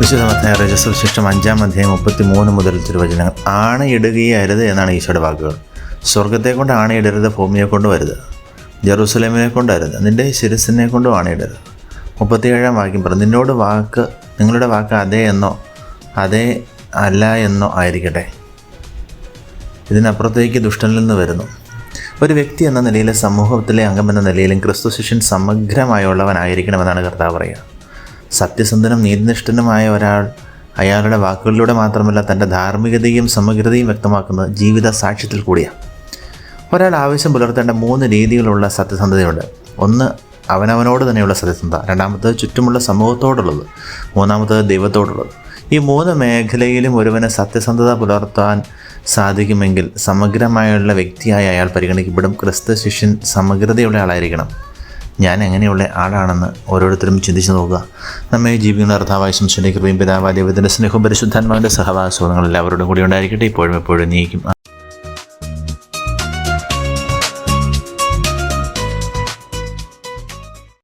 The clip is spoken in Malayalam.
വിശുദ്ധമത്തായ രജസുവിശിഷ്ടം അഞ്ചാം അധ്യായം മുപ്പത്തി മൂന്ന് മുതൽ തിരുവചനങ്ങൾ. ആണയിടുകയരുത് എന്നാണ് ഈശോയുടെ വാക്കുകൾ. സ്വർഗത്തെ കൊണ്ട് ആണയിടരുത് ഭൂമിയെ കൊണ്ട് വരുത് ജെറൂസലേമിനെ കൊണ്ടരുത് നിന്റെ ശിരസിനെ കൊണ്ടും ആണയിടരുത്. മുപ്പത്തിയേഴാം വാക്യം പറഞ്ഞു നിന്നോട് വാക്ക് നിങ്ങളുടെ വാക്ക് അതേ എന്നോ അതേ അല്ല എന്നോ ആയിരിക്കട്ടെ. ഇതിനപ്പുറത്തേക്ക് ദുഷ്ടനിൽ നിന്ന് വരുന്നു. ഒരു വ്യക്തി എന്ന നിലയിലെ സമൂഹത്തിലെ അംഗമെന്ന നിലയിലും ക്രിസ്തു ശിഷ്യൻ സമഗ്രമായുള്ളവനായിരിക്കണമെന്നാണ് കർത്താവ് പറയുക. സത്യസന്ധനും നീതിനിഷ്ഠനുമായ ഒരാൾ അയാളുടെ വാക്കുകളിലൂടെ മാത്രമല്ല തന്റെ ധാർമ്മികതയും സമഗ്രതയും വ്യക്തമാക്കുന്നത് ജീവിത സാക്ഷ്യത്തിൽ കൂടിയാണ്. ഒരാൾ ആവശ്യം പുലർത്തേണ്ട മൂന്ന് രീതികളുള്ള സത്യസന്ധതയുണ്ട്. ഒന്ന് അവനവനോട് തന്നെയുള്ള സത്യസന്ധത. രണ്ടാമത്തത് ചുറ്റുമുള്ള സമൂഹത്തോടുള്ളത്. മൂന്നാമത്തത് ദൈവത്തോടുള്ളത്. ഈ മൂന്ന് മേഖലയിലും ഒരുവന് സത്യസന്ധത പുലർത്താൻ സാധിക്കുമെങ്കിൽ സമഗ്രമായുള്ള വ്യക്തിയായ അയാൾ പരിഗണിക്കപ്പെടും. ക്രിസ്തു ശിഷ്യൻ സമഗ്രതയുള്ള ആളായിരിക്കണം. ഞാൻ എങ്ങനെയുള്ള ആളാണെന്ന് ഓരോരുത്തരും ചിന്തിച്ചു നോക്കുക. നമ്മെ ജീവിക്കുന്ന അർത്ഥാവായ സംശയ കൃപയും പിതാവായ ദൈവത്തിന്റെ സ്നേഹവും പരിശുദ്ധാത്മാവിന്റെ സഹവാസവും എല്ലാവരോടും കൂടി ഉണ്ടായിരിക്കട്ടെ. ഇപ്പോഴും എപ്പോഴും നീക്കും.